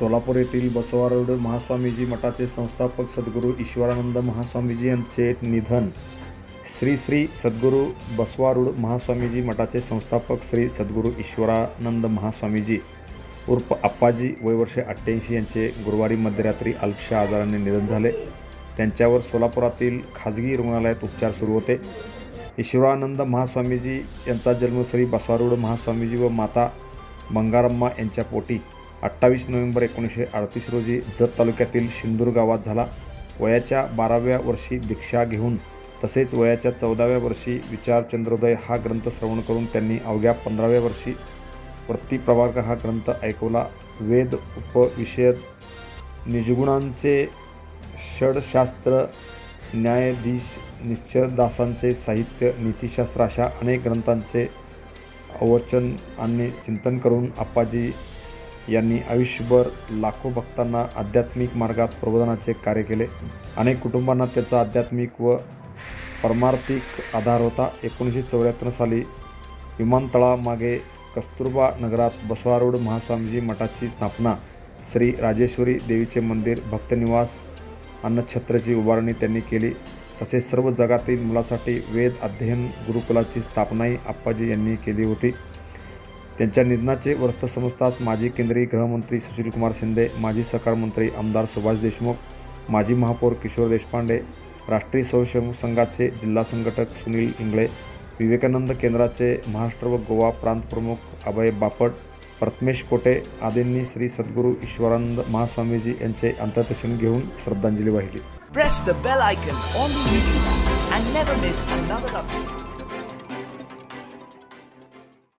सोलापूर येथील बसवारोड महास्वामीजी मठाचे संस्थापक सद्गुरू ईश्वरानंद महास्वामीजी यांचे निधन. श्री श्री सद्गुरू बसवारूढ महास्वामीजी मठाचे संस्थापक श्री सद्गुरू ईश्वरानंद महास्वामीजी उर्फ आप्पाजी वयवर्षे अठ्ठ्याऐंशी यांचे गुरुवारी मध्यरात्री अल्पशा आजाराने निधन झाले. त्यांच्यावर सोलापुरातील खाजगी रुग्णालयात उपचार सुरू होते. ईश्वरानंद महास्वामीजी यांचा जन्म श्री बसवारूढ महास्वामीजी व माता बंगारम्मा यांच्या पोटी अठ्ठावीस नोव्हेंबर एकोणीसशे अडतीस रोजी जत तालुक्यातील शिंदूर गावात झाला. वयाच्या बाराव्या वर्षी दीक्षा घेऊन तसेच वयाच्या चौदाव्या वर्षी विचार चंद्रोदय हा ग्रंथ श्रवण करून त्यांनी अवघ्या पंधराव्या वर्षी प्रतिप्रभाग हा ग्रंथ ऐकवला. वेद उपविषय निजगुणांचे षडशास्त्र न्यायाधीश निश्चयदासांचे साहित्य नीतिशास्त्र अशा अनेक ग्रंथांचे अवचन आणि चिंतन करून आप्पाजी यांनी आयुष्यभर लाखो भक्तांना आध्यात्मिक मार्गात प्रबोधनाचे कार्य केले. अनेक कुटुंबांना त्याचा आध्यात्मिक व परमार्थिक आधार होता. एकोणीसशे चौऱ्याहत्तर साली विमानतळामागे कस्तुरबा नगरात बसवारूढ महास्वामीजी मठाची स्थापना श्री राजेश्वरी देवीचे मंदिर भक्तनिवास अन्नछत्रची उभारणी त्यांनी केली. तसेच सर्व जगातील मुलासाठी वेद अध्ययन गुरुकुलाची स्थापनाही आप्पाजी यांनी केली होती. त्यांच्या निधनाचे वृत्त समजताच माजी केंद्रीय गृहमंत्री सुशीलकुमार शिंदे माजी सहकारमंत्री आमदार सुभाष देशमुख माजी महापौर किशोर देशपांडे राष्ट्रीय स्वयंसेवक संघाचे जिल्हा संघटक सुनील इंगळे विवेकानंद केंद्राचे महाराष्ट्र व गोवा प्रांत प्रमुख अभय बापट प्रथमेश कोटे आदींनी श्री सद्गुरू ईश्वरानंद महास्वामीजी यांचे अंत्यदर्शन घेऊन श्रद्धांजली वाहिली.